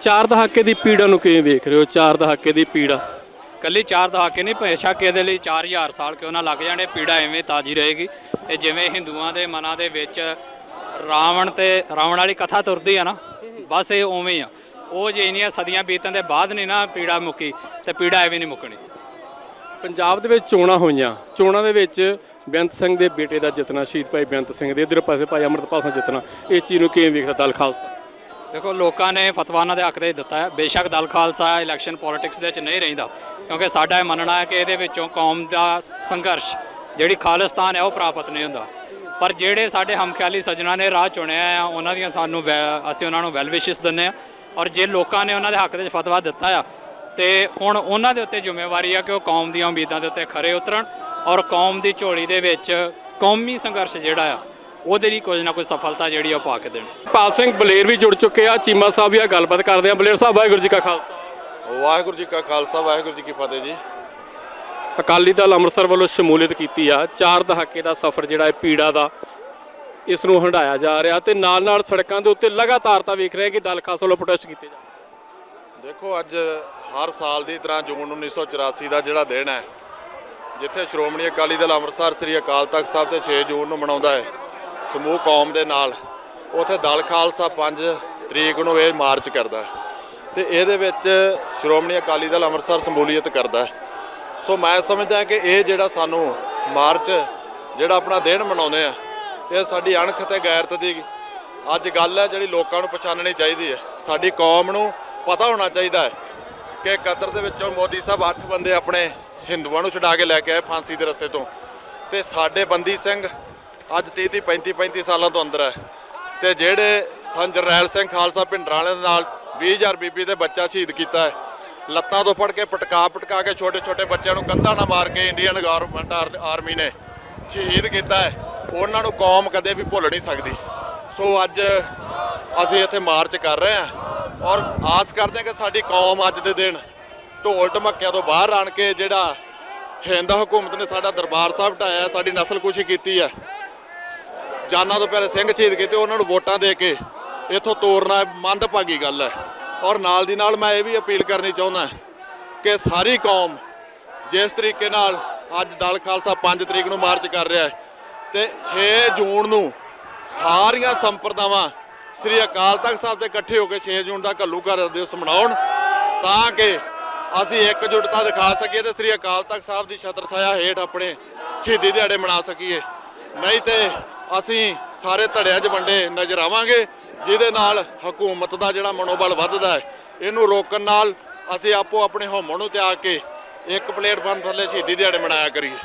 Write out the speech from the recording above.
ਚਾਰ ਦਹਾਕੇ ਦੀ ਪੀੜਾ ਨੂੰ ਕਿਵੇਂ ਵੇਖ ਰਹੇ ਹੋ? ਚਾਰ ਦਹਾਕੇ ਦੀ ਪੀੜਾ ਕੱਲੀ ਚਾਰ ਦਹਾਕੇ ਨਹੀਂ ਬੇਸ਼ੱਕ ਇਹਦੇ ਲਈ 4000 ਸਾਲ ਕਿਉਂ ਨਾ ਲੱਗ ਜਾਣੇ ਪੀੜਾ ਐਵੇਂ ਤਾਜੀ ਰਹੇਗੀ। ਇਹ ਜਿਵੇਂ ਹਿੰਦੂਆਂ ਦੇ ਮਨਾਂ ਦੇ ਵਿੱਚ ਰਾਵਣ ਤੇ ਰਾਵਣ ਵਾਲੀ ਕਥਾ ਤੁਰਦੀ ਆ ਨਾ ਬਸ ਇਹ ਉਵੇਂ ਆ। ਉਹ ਜੇ ਇੰਨੀਆਂ ਸਦੀਆਂ ਬੀਤਣ ਦੇ ਬਾਅਦ ਨਹੀਂ ਨਾ ਪੀੜਾ ਮੁੱਕੀ ਤੇ ਪੀੜਾ ਐਵੇਂ ਨਹੀਂ ਮੁੱਕਣੀ। ਪੰਜਾਬ ਦੇ ਵਿੱਚ ਚੋਣਾਂ ਹੋਈਆਂ। ਚੋਣਾਂ ਦੇ ਵਿੱਚ ਬੇਅੰਤ ਸਿੰਘ ਦੇ ਬੇਟੇ ਦਾ ਜਿੱਤਣਾ ਸ਼ਹੀਦ ਭਾਈ ਬੇਅੰਤ ਸਿੰਘ ਦੇ ਇਧਰ ਪਾਸੇ ਭਾਈ ਅਮਰਤਪਾਲ ਸਿੰਘ ਜਿੱਤਣਾ। ਇਹ ਚੀਜ਼ ਨੂੰ ਕਿਵੇਂ ਵੇਖਦਾ ਦਲ ਖਾਲਸਾ? ਦੇਖੋ, ਲੋਕਾਂ ਨੇ ਫਤਵਾ ਉਹਨਾਂ ਦੇ ਹੱਕ ਦੇ ਦਿੱਤਾ ਹੈ। ਬੇਸ਼ੱਕ ਦਲ ਖਾਲਸਾ ਇਲੈਕਸ਼ਨ ਪੋਲਿਟਿਕਸ ਦੇ ਵਿੱਚ ਨਹੀਂ ਰਹਿੰਦਾ, ਕਿਉਂਕਿ ਸਾਡਾ ਇਹ ਮੰਨਣਾ ਹੈ ਕਿ ਇਹਦੇ ਵਿੱਚੋਂ ਕੌਮ ਦਾ ਸੰਘਰਸ਼ ਜਿਹੜੀ ਖਾਲਿਸਤਾਨ ਹੈ, ਉਹ ਪ੍ਰਾਪਤ ਨਹੀਂ ਹੁੰਦਾ। ਪਰ ਜਿਹੜੇ ਸਾਡੇ ਹਮਖਿਆਲੀ ਸੱਜਣਾ ਨੇ ਰਾਹ ਚੁਣਿਆ ਆ ਉਹਨਾਂ ਦੀਆਂ ਸਾਨੂੰ ਵੈ- ਅਸੀਂ ਉਹਨਾਂ ਨੂੰ ਵੈਲ ਵਿਸ਼ਸ ਦਿੰਦੇ ਆ ਔਰ ਜੇ ਲੋਕਾਂ ਨੇ ਉਹਨਾਂ ਦੇ ਹੱਕ ਦੇ ਵਿੱਚ ਫਤਵਾ ਦਿੱਤਾ ਆ, ਤੇ ਹੁਣ ਉਹਨਾਂ ਦੇ ਉੱਤੇ ਜ਼ਿੰਮੇਵਾਰੀ ਆ ਕਿ ਉਹ ਕੌਮ ਦੀਆਂ ਉਮੀਦਾਂ ਦੇ ਉੱਤੇ ਖਰੇ ਉਤਰਨ। ਔਰ ਕੌਮ ਦੀ ਝੋਲੀ ਦੇ ਵਿੱਚ ਕੌਮੀ ਸੰਘਰਸ਼ ਜਿਹੜਾ ਆ ਉਹਦੇ ਲਈ ਕੁਝ ਨਾ ਕੁਝ ਸਫਲਤਾ ਜਿਹੜੀ ਆ ਉਹ ਪਾ ਕੇ ਦੇਣ। ਪਾਲ ਸਿੰਘ ਬਲੇਰ ਵੀ ਜੁੜ ਚੁੱਕੇ ਆ ਚੀਮਾ ਸਾਹਿਬ ਵੀ ਆ ਗੱਲਬਾਤ ਕਰਦੇ ਆ। ਬਲੇਰ ਸਾਹਿਬ ਵਾਹਿਗੁਰੂ ਜੀ ਕਾ ਖਾਲਸਾ। ਵਾਹਿਗੁਰੂ ਜੀ ਕਾ ਖਾਲਸਾ ਵਾਹਿਗੁਰੂ ਜੀ ਕੀ ਫਤਿਹ ਜੀ। ਅਕਾਲੀ ਦਲ ਅੰਮ੍ਰਿਤਸਰ ਵੱਲੋਂ ਸ਼ਮੂਲੀਅਤ ਕੀਤੀ ਆ। ਚਾਰ ਦਹਾਕੇ ਦਾ ਸਫ਼ਰ ਜਿਹੜਾ ਹੈ ਪੀੜਾ ਦਾ ਇਸ ਨੂੰ ਹੰਡਾਇਆ ਜਾ ਰਿਹਾ ਤੇ ਨਾਲ ਨਾਲ ਸੜਕਾਂ ਦੇ ਉੱਤੇ ਲਗਾਤਾਰ ਤਾਂ ਵੇਖ ਰਹੇ ਕਿ ਦਲ ਖਾਲਸਾ ਵੱਲੋਂ ਪ੍ਰੋਟੈਸਟ ਕੀਤੇ ਜਾ ਦੇਖੋ ਅੱਜ ਹਰ ਸਾਲ ਦੀ ਤਰ੍ਹਾਂ ਜੂਨ 1984 ਦਾ ਜਿਹੜਾ ਦਿਨ ਹੈ ਜਿੱਥੇ ਸ਼੍ਰੋਮਣੀ ਅਕਾਲੀ ਦਲ ਅੰਮ੍ਰਿਤਸਰ ਸ੍ਰੀ ਅਕਾਲ ਤਖਤ ਸਾਹਿਬ ਤੇ 6 ਜੂਨ ਨੂੰ ਮਨਾਉਂਦਾ ਹੈ ਸਮੂਹ ਕੌਮ ਦੇ ਨਾਲ ਉਥੇ ਦਲ ਖਾਲਸਾ 5 ਤਰੀਕ ਨੂੰ ਇਹ ਮਾਰਚ ਕਰਦਾ ਹੈ ਤੇ ਇਹਦੇ ਵਿੱਚ ਸ਼੍ਰੋਮਣੀ ਅਕਾਲੀ ਦਲ ਅੰਮ੍ਰਿਤਸਰ ਸਮੂਲੀਅਤ ਕਰਦਾ ਸੋ ਮੈਂ ਸਮਝਦਾ ਕਿ ਇਹ ਜਿਹੜਾ ਸਾਨੂੰ ਮਾਰਚ, ਜਿਹੜਾ ਆਪਣਾ ਦਿਨ ਮਨਾਉਂਦੇ ਆ, ਇਹ ਸਾਡੀ ਅਣਖ ਤੇ ਗੈਰਤ ਦੀ ਅੱਜ ਗੱਲ ਹੈ ਜਿਹੜੀ ਲੋਕਾਂ ਨੂੰ ਪਛਾਣਨੀ ਚਾਹੀਦੀ ਹੈ। ਸਾਡੀ ਕੌਮ ਨੂੰ ਪਤਾ ਹੋਣਾ ਚਾਹੀਦਾ ਹੈ ਕਿ ਕਤਰ ਦੇ ਵਿੱਚੋਂ ਮੋਦੀ ਸਾਹਿਬ ਅੱਠ ਬੰਦੇ ਆਪਣੇ ਹਿੰਦੂਆਂ ਨੂੰ ਛੁਡਾ ਕੇ ਲੈ ਕੇ ਆਏ ਫਾਂਸੀ ਦੇ ਰਸੇ ਤੋਂ। ਤੇ ਸਾਡੇ ਬੰਦੀ ਸਿੰਘ ਅੱਜ 30 30 35 35 ਸਾਲਾਂ ਤੋਂ ਅੰਦਰ ਹੈ। ਤੇ ਜਿਹੜੇ ਸੰ ਜਰਨੈਲ ਸਿੰਘ ਖਾਲਸਾ ਭਿੰਡਰਾਂ ਵਾਲਿਆਂ ਦੇ ਨਾਲ 20000 ਬੀਬੀ ਦੇ ਬੱਚਾ ਸ਼ਹੀਦ ਕੀਤਾ ਹੈ। ਲੱਤਾਂ ਤੋਂ ਫੜ ਕੇ ਪਟਕਾ ਪਟਕਾ ਕੇ ਛੋਟੇ ਛੋਟੇ ਬੱਚਿਆਂ ਨੂੰ ਕੰਧਾਂ ਨਾਲ ਮਾਰ ਕੇ ਇੰਡੀਅਨ ਗਵਰਨਮੈਂਟ ਆਰਮੀ ਨੇ ਸ਼ਹੀਦ ਕੀਤਾ ਹੈ। ਉਹਨਾਂ ਨੂੰ ਕੌਮ ਕਦੇ ਵੀ ਭੁੱਲ ਨਹੀਂ ਸਕਦੀ। ਸੋ ਅੱਜ ਅਸੀਂ ਇੱਥੇ ਮਾਰਚ ਕਰ ਰਹੇ ਹਾਂ ਔਰ ਆਸ ਕਰਦੇ ਹਾਂ ਕਿ ਸਾਡੀ ਕੌਮ ਅੱਜ ਦੇ ਦਿਨ ਢੋਲ ਢਮੱਕਿਆਂ ਤੋਂ ਬਾਹਰ ਆਣ ਕੇ ਜਿਹੜਾ ਹਿੰਦ ਹਕੂਮਤ ਨੇ ਸਾਡਾ ਦਰਬਾਰ ਸਾਹਿਬ ਢਾਇਆ, ਸਾਡੀ ਨਸਲਕੁਸ਼ੀ ਕੀਤੀ ਹੈ। ਜਾਨਾਂ ਤੋਂ ਪਿਆਰੇ ਸਿੰਘ ਸ਼ਹੀਦ ਕੀਤੇ, ਉਹਨਾਂ ਨੂੰ ਵੋਟਾਂ ਦੇ ਕੇ ਇੱਥੋਂ ਤੋਰਨਾ ਮੰਦਭਾਗੀ ਗੱਲ ਹੈ। ਔਰ ਨਾਲ ਦੀ ਨਾਲ ਮੈਂ ਇਹ ਵੀ ਅਪੀਲ ਕਰਨੀ ਚਾਹੁੰਦਾ ਕਿ ਸਾਰੀ ਕੌਮ ਜਿਸ ਤਰੀਕੇ ਨਾਲ ਅੱਜ ਦਲ ਖਾਲਸਾ 5 ਤਰੀਕ ਨੂੰ ਮਾਰਚ ਕਰ ਰਿਹਾ ਹੈ ਤੇ 6 ਜੂਨ ਨੂੰ ਸਾਰੀਆਂ ਸੰਪਰਦਾਵਾਂ ਸ੍ਰੀ ਅਕਾਲ ਤਖਤ ਸਾਹਿਬ ਤੇ ਇਕੱਠੇ ਹੋ ਕੇ 6 ਜੂਨ ਦਾ ਘੱਲੂਘਾਰਾ ਦਿਵਸ ਮਨਾਉਣ ਤਾਂ ਕਿ ਅਸੀਂ ਇਕਜੁੱਟਤਾ ਦਿਖਾ ਸਕੀਏ ਤੇ ਸ੍ਰੀ ਅਕਾਲ ਤਖਤ ਸਾਹਿਬ ਦੀ ਛਤਰ ਛਾਇਆ ਹੇਠ ਆਪਣੇ ਸ਼ਹੀਦੀ ਦਿਹਾੜੇ ਮਨਾ ਸਕੀਏ। ਨਹੀਂ ਤੇ ਅਸੀਂ ਸਾਰੇ ਧੜਿਆਂ 'ਚ ਵੰਡੇ ਨਜ਼ਰ ਆਵਾਂਗੇ, ਜਿਹਦੇ ਨਾਲ ਹਕੂਮਤ ਦਾ ਜਿਹੜਾ ਮਨੋਬਲ ਵੱਧਦਾ ਹੈ, ਇਹਨੂੰ ਰੋਕਣ ਨਾਲ ਅਸੀਂ ਆਪੋ ਆਪਣੇ ਹਉਮੈ ਨੂੰ ਤਿਆਗ ਕੇ ਇੱਕ ਪਲੇਟਫਾਰਮ ਥੱਲੇ ਸ਼ਹੀਦੀ ਦਿਹਾੜੇ ਮਨਾਇਆ ਕਰੀਏ।